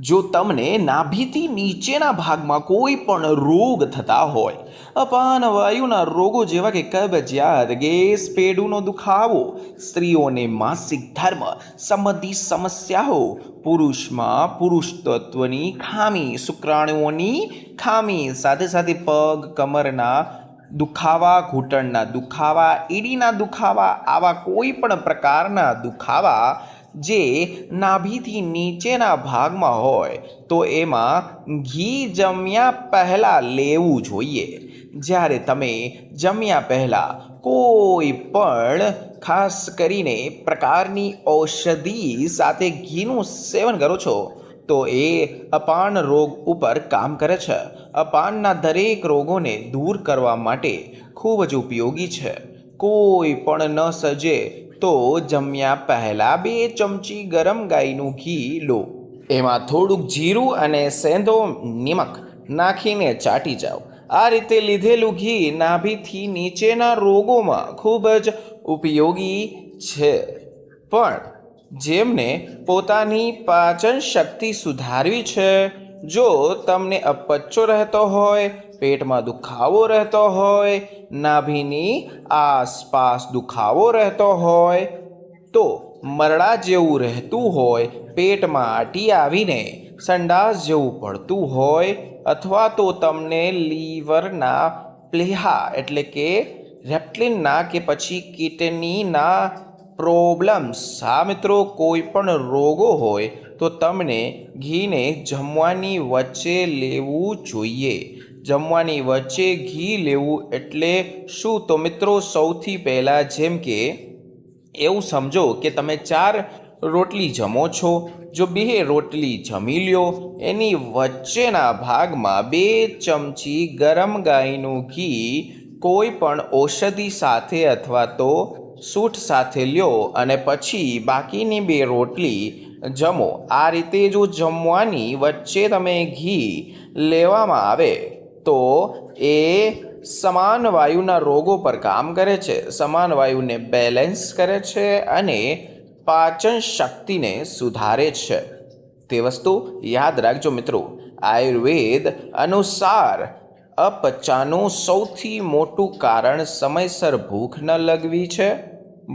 જો તમને નાભીથી નીચેના ભાગમાં કોઈ પણ રોગ થતા હોય, અપાન વાયુના રોગો જેવા કે કબજિયાત, ગેસ પેડુનો દુખાવો, સ્ત્રીઓને માસિક ધર્મ, સંબંધી સમસ્યાઓ, પુરુષમાં પુરુષ તત્વની ખામી, શુક્રાણુઓની ખામી, સાથે સાથે પગ, કમરના દુખાવા, ઘૂંટણના દુખાવા, ઈડીના દુખાવા, આવા કોઈ પણ પ્રકારના દુખાવા જે નાભીથી નીચેના ભાગમાં હોય, તો એમાં ઘી જમ્યા પહેલાં લેવું જોઈએ. જ્યારે તમે જમ્યા પહેલાં કોઈ પણ ખાસ કરીને પ્રકારની ઔષધિ સાથે ઘીનું સેવન કરો છો, તો એ અપાન રોગ ઉપર કામ કરે છે. અપાનના દરેક રોગોને દૂર કરવા માટે ખૂબ જ ઉપયોગી છે. કોઈ પણ ન સજે તો જમ્યા પહેલાં બે ચમચી ગરમ ગાયનું ઘી લો. એમાં થોડુંક જીરું અને સેંધો નિમક નાખીને ચાટી જાઓ. આ રીતે લીધેલું ઘી નાભીથી નીચેના રોગોમાં ખૂબ જ ઉપયોગી છે. પણ જેમને પોતાની પાચન શક્તિ સુધારવી છે, જો તમને અપચ્ચો રહેતો હોય પેટમાં દુખાવો રહેતો હોય, નાભીની આસપાસ દુખાવો રહેતો હોય, તો મરડા જેવું રહેતું હોય, પેટમાં આટી આવીને સંડાસ જેવું પડતું હોય, અથવા તો તમને લીવરના પ્લેહા એટલે કે રેપ્ટલિનના કે પછી કિડનીના પ્રોબ્લેમ્સ, હા મિત્રો, કોઈ પણ રોગો હોય, તો તમને ઘીને જમવાની વચ્ચે લેવું જોઈએ. જમવાની વચ્ચે ઘી લેવું એટલે શું? તો મિત્રો સૌથી પહેલાં જેમ કે એવું સમજો કે તમે ચાર રોટલી જમો છો. જો બે રોટલી જમી લ્યો, એની વચ્ચેના ભાગમાં બે ચમચી ગરમ ગાયનું ઘી કોઈ પણ ઔષધિ સાથે અથવા તો સૂઠ સાથે લ્યો અને પછી બાકીની બે રોટલી જમો. આ રીતે જો જમવાની વચ્ચે તમે ઘી લેવામાં આવે તો એ સમાન વાયુના રોગો પર કામ કરે છે. સમાન વાયુને બેલેન્સ કરે છે અને પાચન શક્તિને સુધારે છે. તે વસ્તુ યાદ રાખજો મિત્રો. આયુર્વેદ અનુસાર અપચાનું સૌથી મોટું કારણ સમયસર ભૂખ ન લગવી છે.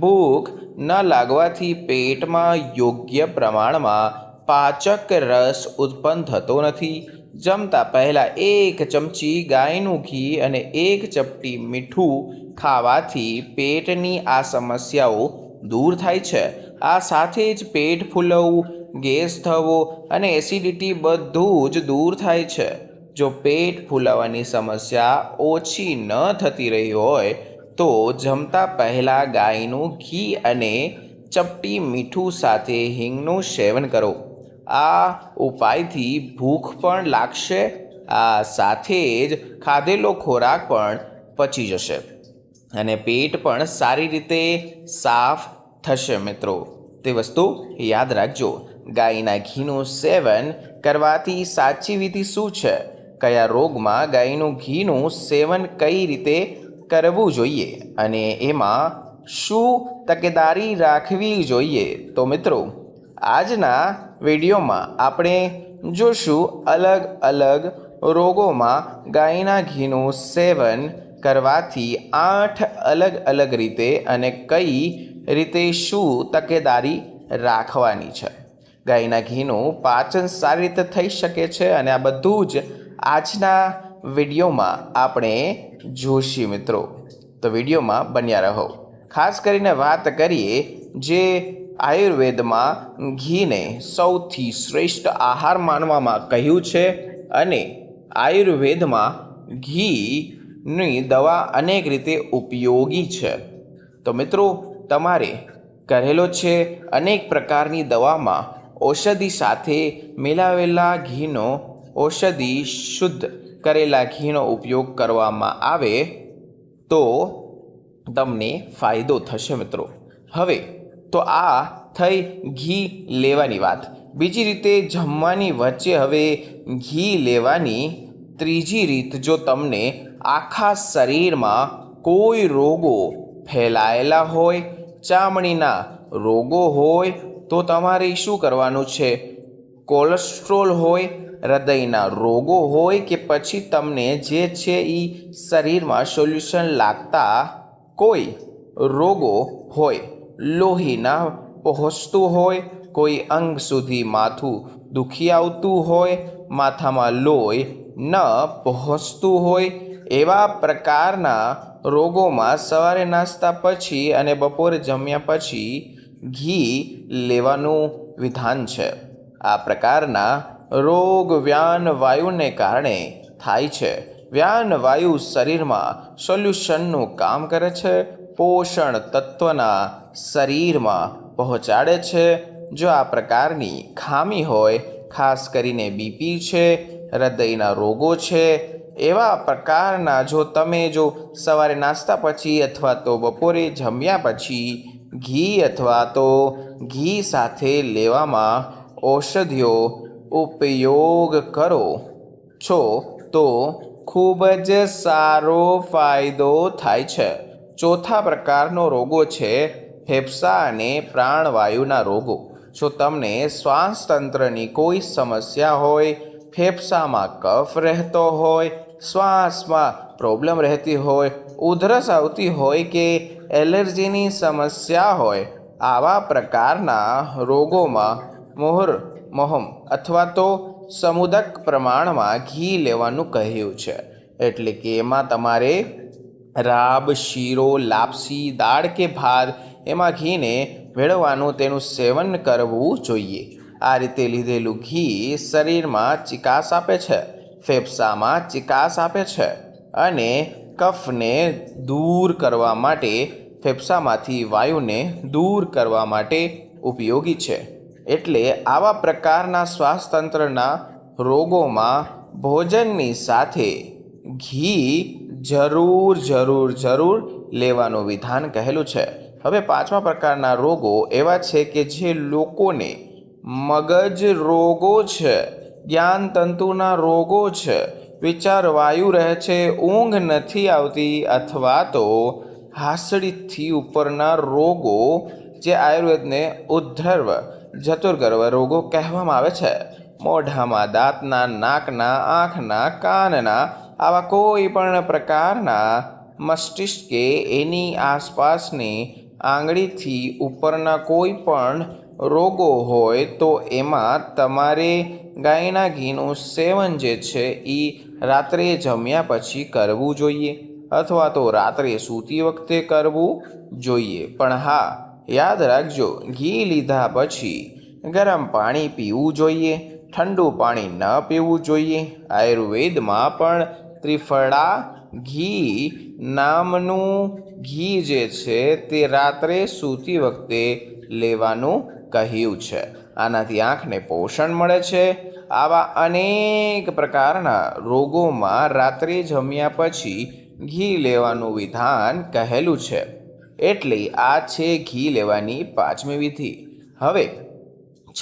ભૂખ ન લાગવાથી પેટમાં યોગ્ય પ્રમાણમાં પાચક રસ ઉત્પન્ન થતો નથી. જમતા પહેલાં એક ચમચી ગાયનું ઘી અને એક ચપટી મીઠું ખાવાથી પેટની આ સમસ્યાઓ દૂર થાય છે. આ સાથે જ પેટ ફૂલવું, ગેસ થવો અને એસિડિટી બધું જ દૂર થાય છે. જો પેટ ફૂલાવાની સમસ્યા ઓછી ન થતી રહી હોય, તો જમતા પહેલાં ગાયનું ઘી અને ચપટી મીઠું સાથે હિંગનું સેવન કરો. આ ઉપાયથી ભૂખ પણ લાગશે, આ સાથે જ ખાધેલો ખોરાક પણ પચી જશે. અને પેટ પણ સારી રીતે સાફ થશે મિત્રો. તે વસ્તુ યાદ રાખજો. ગાયના ઘીનું સેવન કરવાથી સાચી વિધિ શું છે? કયા રોગમાં ગાયનું ઘીનું સેવન કઈ રીતે કરવું જોઈએ? અને એમાં શું તકેદારી રાખવી જોઈએ? તો મિત્રો આજના વિડીયોમાં આપણે જોશું અલગ અલગ રોગોમાં ગાયના ઘીનું સેવન કરવાથી આઠ અલગ અલગ રીતે અને કઈ રીતે શું તકેદારી રાખવાની છે. ગાયના ઘીનું પાચન સારી રીતે થઈ શકે છે અને આ બધું જ આજના વિડીયોમાં આપણે જોશી મિત્રો. તો વિડીયોમાં બન્યા રહો. ખાસ કરીને વાત કરીએ જે આયુર્વેદમાં ઘીને સૌથી શ્રેષ્ઠ આહાર માનવામાં કહ્યું છે અને આયુર્વેદમાં ઘીની દવા અનેક રીતે ઉપયોગી છે. તો મિત્રો, તમારે કહેલો છે અનેક પ્રકારની દવામાં ઔષધિ સાથે મિલાવેલા ઘીનો ઔષધિ શુદ્ધ કરેલા ઘીનો ઉપયોગ કરવામાં આવે તો તમને ફાયદો થશે મિત્રો. હવે તો આ થઈ ઘી લેવાની વાત. બીજી રીતે જમવાની વચ્ચે હવે ઘી લેવાની ત્રીજી રીત જો તમને આખા શરીરમાં કોઈ રોગો ફેલાયેલા હોય, ચામડીના રોગો હોય, તો તમારે શું કરવાનું છે? કોલેસ્ટ્રોલ હોય, હૃદયના રોગો હોય કે પછી તમને જે છે એ શરીરમાં સોલ્યુશન લાગતા કોઈ રોગો હોય. લોહીના પહોંચતું હોય, કોઈ અંગ સુધી માથું દુખી આવતું હોય, માથામાં લોહી ન પહોંચતું હોય, એવા પ્રકારના રોગોમાં સવારે નાસ્તા પછી અને બપોરે જમ્યા પછી ઘી લેવાનું વિધાન છે. આ પ્રકારના રોગ વ્યાન વાયુને કારણે થાય છે. વ્યાન વાયુ શરીરમાં સોલ્યુશનનું કામ કરે છે. પોષણ તત્વના શરીરમાં પહોંચાડે છે. જો આ પ્રકારની ખામી હોય, ખાસ કરીને બીપી છે, હૃદયના રોગો છે, એવા પ્રકારના જો તમે જો સવારે નાસ્તા પછી અથવા તો બપોરે જમ્યા પછી ઘી અથવા તો ઘી સાથે લેવામાં ઔષધિઓ ઉપયોગ કરો. છો તો ખૂબ જ સારો ફાયદો થાય છે. ચોથા પ્રકારનો રોગો છે ફેફસા અને પ્રાણવાયુના રોગો. જો તમને શ્વાસતંત્રની કોઈ સમસ્યા હોય, ફેફસામાં કફ રહેતો હોય, શ્વાસમાં પ્રોબ્લેમ રહેતી હોય, ઉધરસ આવતી હોય કે એલર્જીની સમસ્યા હોય, આવા પ્રકારના રોગોમાં મોહર, મોહમ અથવા તો સમુદક પ્રમાણમાં ઘી લેવાનું કહ્યું છે. એટલે કે એમાં તમારે રાબ, શીરો, લાપસી, દાળ કે ભાત એમાં ઘીને ભેળવવાનું તેનું સેવન કરવું જોઈએ. આ રીતે લીધેલું ઘી શરીરમાં ચિકાસ આપે છે, ફેફસામાં ચિકાસ આપે છે અને કફને દૂર કરવા માટે, ફેફસામાંથી વાયુને દૂર કરવા માટે ઉપયોગી છે. એટલે આવા પ્રકારના શ્વાસતંત્રના રોગોમાં ભોજનની સાથે ઘી જરૂર જરૂર જરૂર લેવાનું વિધાન કહેલું છે. હવે પાંચમા પ્રકારના રોગો એવા છે કે જે લોકોને મગજ રોગો છે જ્ઞાન તંતુના રોગો છે, વિચાર વાયુ રહે છે, ઊંઘ નથી આવતી અથવા તો હાસડીથી ઉપરના રોગો જે આયુર્વેદને ઉદ્ધર્વ જતુર્ગર્વ રોગો કહેવામાં આવે છે. મોઢામાં, દાંતના, નાકના, આંખના, કાનના આવા કોઈ પણ પ્રકારના મસ્તિષ્કે એની આસપાસની આંગળીથી ઉપરના કોઈ પણ રોગો હોય તો એમાં તમારે ગાયના ઘીનું સેવન જે છે એ રાત્રે જમ્યા પછી કરવું જોઈએ અથવા તો રાત્રે સૂતી વખતે કરવું જોઈએ. પણ હા, યાદ રાખજો, ઘી લીધા પછી ગરમ પાણી પીવું જોઈએ, ઠંડુ પાણી ન પીવું જોઈએ. આયુર્વેદમાં પણ ત્રિફળા ઘી નામનું ઘી જે છે તે રાત્રે સૂતી વખતે લેવાનું કહ્યું છે. આનાથી આંખને પોષણ મળે છે. આવા અનેક પ્રકારના રોગોમાં રાત્રે જમ્યા પછી ઘી લેવાનું વિધાન કહેલું છે. એટલે આ છે ઘી લેવાની પાંચમી વિધિ. હવે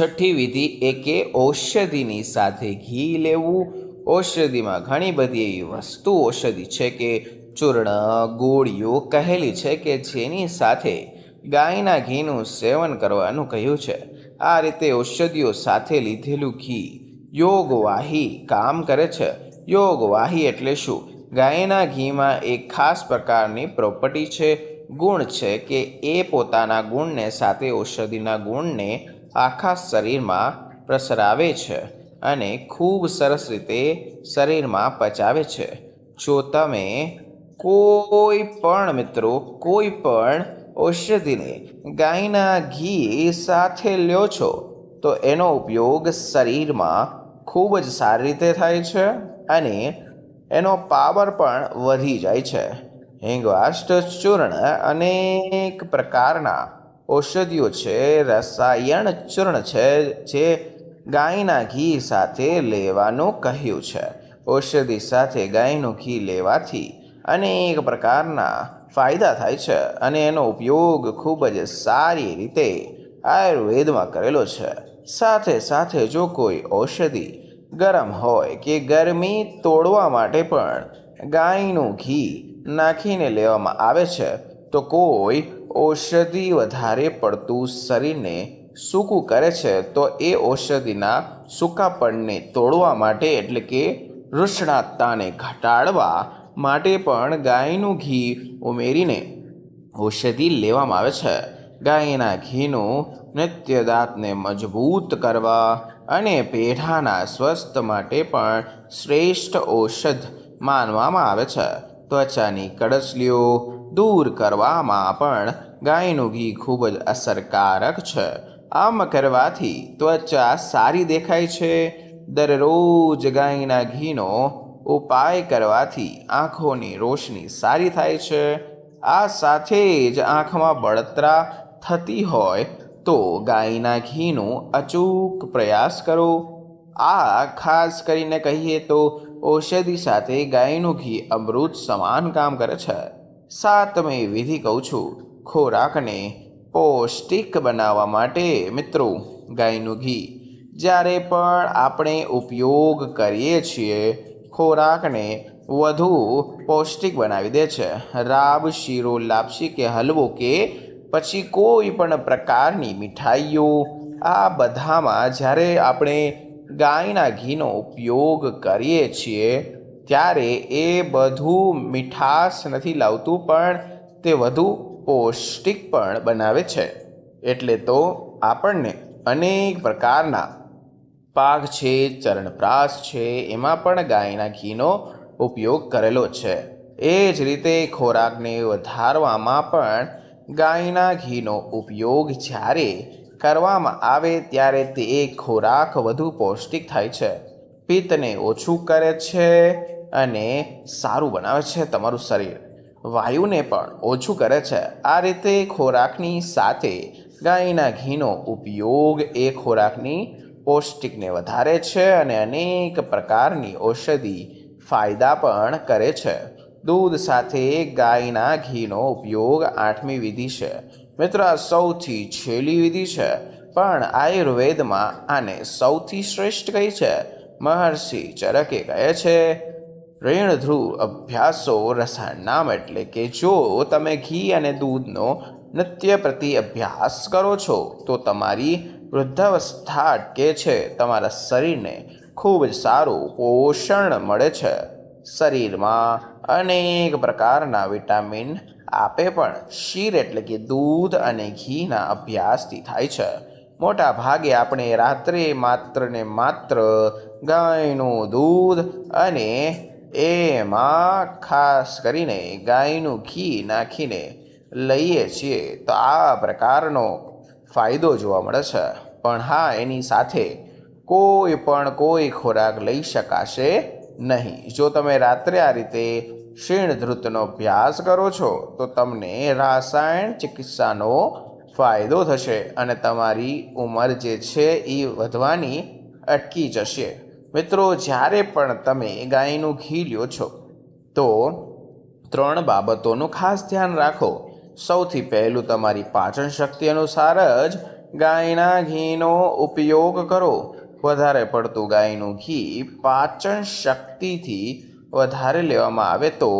છઠ્ઠી વિધિ એ કે ઔષધિની સાથે ઘી લેવું. ઔષધિમાં ઘણી બધી એવી વસ્તુ ઔષધિ છે કે ચૂર્ણ ગોળીઓ કહેલી છે કે જેની સાથે ગાયના ઘીનું સેવન કરવાનું કહ્યું છે. આ રીતે ઔષધિઓ સાથે લીધેલું ઘી યોગવાહી કામ કરે છે. યોગવાહી એટલે શું? ગાયના ઘીમાં એક ખાસ પ્રકારની પ્રોપર્ટી છે. ગુણ છે કે એ પોતાના ગુણને સાથે ઔષધિના ગુણને આખા શરીરમાં પ્રસરાવે છે અને ખૂબ સરસ રીતે શરીરમાં પચાવે છે. જો તમે કોઈ પણ મિત્રો, કોઈ પણ ઔષધિને ગાયના ઘી સાથે લ્યો છો, તો એનો ઉપયોગ શરીરમાં ખૂબ જ સારી રીતે થાય છે અને એનો પાવર પણ વધી જાય છે. હિંગવાષ્ટ, ચૂર્ણ અનેક પ્રકારના ઔષધિઓ છે, રસાયણ ચૂર્ણ છે, જે ગાયના ઘી સાથે લેવાનું કહ્યું છે. ઔષધિ સાથે ગાયનું ઘી લેવાથી અનેક પ્રકારના ફાયદા થાય છે અને એનો ઉપયોગ ખૂબ જ સારી રીતે આયુર્વેદમાં કરેલો છે. સાથે સાથે જો કોઈ ઔષધિ ગરમ હોય કે ગરમી તોડવા માટે પણ ગાયનું ઘી નાખીને લેવામાં આવે છે, તો કોઈ ઔષધિ વધારે પડતું શરીરને સૂકું કરે છે, તો એ ઔષધિના સૂકાપણને તોડવા માટે એટલે કે વૃષણાતાને ઘટાડવા માટે પણ ગાયનું ઘી ઉમેરીને ઔષધિ લેવામાં આવે છે. ગાયના ઘીનું નિત્ય દાંતને મજબૂત કરવા અને પેઢાના સ્વસ્થ માટે પણ શ્રેષ્ઠ ઔષધ માનવામાં આવે છે. ત્વચાની કડસલીઓ દૂર કરવામાં પણ ગાયનું ઘી ખૂબ જ અસરકારક છે. આમ કરવાથી ત્વચા સારી દેખાય છે. દરરોજ ગાયના ઘીનો ઉપાય કરવાથી આંખોની રોશની સારી થાય છે. આ સાથે જ આંખમાં બળતરા થતી હોય તો ગાયના ઘીનો અચૂક પ્રયાસ કરો. આ ખાસ કરીને કહીએ તો ઔષધિ સાથે ગાયનું ઘી અમૃત સમાન કામ કરે છે. સાતમે વિધિ કહું છું, ખોરાકને પૌષ્ટિક બનાવવા માટે મિત્રો ગાયનું ઘી. જ્યારે પણ આપણે ઉપયોગ કરીએ છીએ ખોરાકને વધુ પૌષ્ટિક બનાવી દે છે. રાબ, શીરો, લાપસી કે હલવો કે પછી કોઈ પણ પ્રકારની મીઠાઈઓ. આ બધામાં જ્યારે આપણે ગાયના ઘીનો ઉપયોગ કરીએ છીએ, ત્યારે એ બધું મીઠાશ નથી લાવતું, પણ તે વધુ પૌષ્ટિક પણ બનાવે છે. એટલે તો આપણને અનેક પ્રકારના પાક છે ચરણપ્રાસ છે, એમાં પણ ગાયના ઘીનો ઉપયોગ કરેલો છે. એ જ રીતે ખોરાકને વધારવામાં પણ ગાયના ઘીનો ઉપયોગ જ્યારે કરવામાં આવે ત્યારે તે ખોરાક વધુ પૌષ્ટિક થાય છે. પિત્તને ઓછું કરે છે અને સારું બનાવે છે તમારું શરીર. વાયુને પણ ઓછું કરે છે. આ રીતે ખોરાકની સાથે ગાયના ઘીનો ઉપયોગ એ ખોરાકની પૌષ્ટિકને વધારે છે અને અનેક પ્રકારની ઔષધિ ફાયદા પણ કરે છે. દૂધ સાથે ગાયના ઘીનો ઉપયોગ આઠમી વિધિ છે. મિત્ર, સૌથી છેલ્લી વિધિ છે, પણ આયુર્વેદમાં આને સૌથી શ્રેષ્ઠ કહી છે? મહર્ષિ ચરકે કહે છે રેણધ્રુવ અભ્યાસો રસાયણ એટલે કે જો તમે ઘી અને દૂધનો નિત્ય પ્રતિ અભ્યાસ કરો છો, તો તમારી વૃદ્ધાવસ્થા અટકે છે. તમારા શરીરને ખૂબ જ સારું પોષણ મળે છે. શરીરમાં અનેક પ્રકારના વિટામિન આપે પણ શીર એટલે કે દૂધ અને ઘીના અભ્યાસથી થાય છે. મોટા ભાગે આપણે રાત્રે માત્ર ને માત્ર ગાયનું દૂધ અને એમાં ખાસ કરીને ગાયનું ઘી નાખીને લઈએ છીએ. તો આ પ્રકારનો ફાયદો જોવા મળે છે. પણ હા, એની સાથે કોઈ પણ કોઈ ખોરાક લઈ શકાશે નહીં. જો તમે રાત્રે આ રીતે ક્ષીણ ધૃતનો અભ્યાસ કરો છો, તો તમને રાસાયણ ચિકિત્સાનો ફાયદો થશે અને તમારી ઉંમર જે છે એ વધવાની અટકી જશે. મિત્રો, જ્યારે પણ તમે ગાયનું ઘી લ્યો છો, તો ત્રણ બાબતોનું ખાસ ધ્યાન રાખો. સૌથી પહેલું તમારી પાચન શક્તિ અનુસાર જ ગાયના ઘીનો ઉપયોગ કરો. વધારે પડતું ગાયનું ઘી પાચન શક્તિથી વધારે લેવામાં આવે તો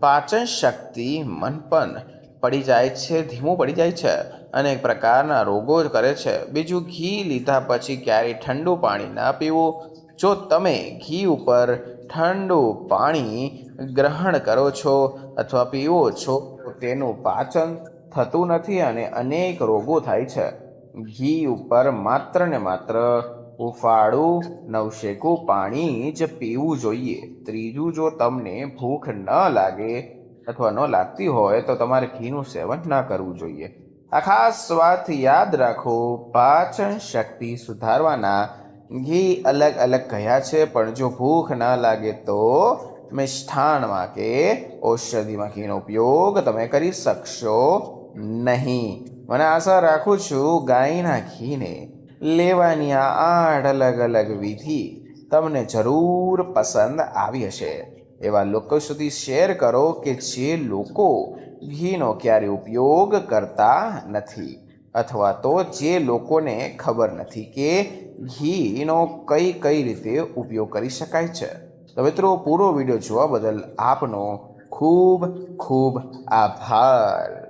પાચન શક્તિ મનપન પડી જાય છે, ધીમું પડી જાય છે અનેક પ્રકારના રોગો કરે છે. બીજું, ઘી લીધા પછી ક્યારેય ઠંડુ પાણી ના પીવું. જો તમે ઘી ઉપર ઠંડુ પાણી ગ્રહણ કરો છો અથવા પીવો છો તેનું પાચન થતું નથી અને અનેક રોગો થાય છે. ઘી ઉપર માત્ર ને માત્ર ઉફાળું, નવશેકું પાણી જ પીવું જોઈએ. ત્રીજું, જો તમને ભૂખ ન લાગે અથવા ન લાગતી હોય, તો તમારે ઘીનું સેવન ન કરવું જોઈએ. આ ખાસ વાત યાદ રાખો. પાચન શક્તિ સુધારવાના ઘી અલગ અલગ કહ્યા છે? પણ જો ભૂખ ના લાગે તો મિષ્ઠાનમાં કે ઔષધિમાં ઘીનો ઉપયોગ તમે કરી શકશો નહીં. મને આશા રાખું છું ગાયના ઘીને લેવાની આ આઠ અલગ અલગ વિધિ તમને જરૂર પસંદ આવી હશે. એવા લોકો સુધી શેર કરો કે જે લોકો ઘીનો ક્યારે ઉપયોગ કરતા નથી. અથવા તો જે લોકોને ખબર નથી કે ઘીનો કઈ કઈ રીતે ઉપયોગ કરી શકાય છે? તો મિત્રો, પૂરો વીડિયો જોવા બદલ આપનો ખૂબ ખૂબ આભાર.